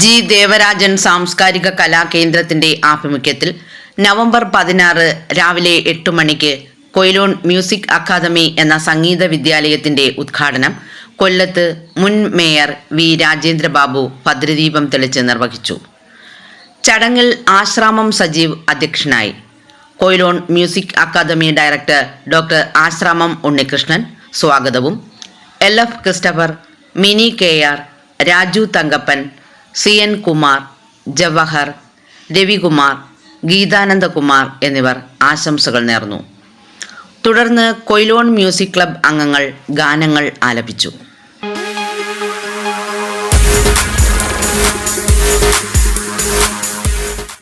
ദേവരാജൻ സാംസ്കാരിക കലാകേന്ദ്രത്തിന്റെ ആഭിമുഖ്യത്തിൽ നവംബർ പതിനാറ് രാവിലെ എട്ട് മണിക്ക് കൊയിലോൺ മ്യൂസിക് അക്കാദമി എന്ന സംഗീത വിദ്യാലയത്തിന്റെ ഉദ്ഘാടനം കൊല്ലത്ത് മുൻ മേയർ വി. രാജേന്ദ്രബാബു ഭദ്രദീപം തെളിച്ച് നിർവഹിച്ചു. ചടങ്ങിൽ ആശ്രാമം സജീവ് അധ്യക്ഷനായി. Quilon music academy director doctor Asramam Unnikrishnan സ്വാഗതവും. L. F. Christopher Mini K. R. Raju Thankappan C N Kumar Jawahar Ravikumar Geethanandakumar എന്നിവർ ആശംസകൾ നേർന്നു. തുടർന്ന് കൊയിലോൺ മ്യൂസിക് ക്ലബ് അംഗങ്ങൾ ഗാനങ്ങൾ ആലപിച്ചു.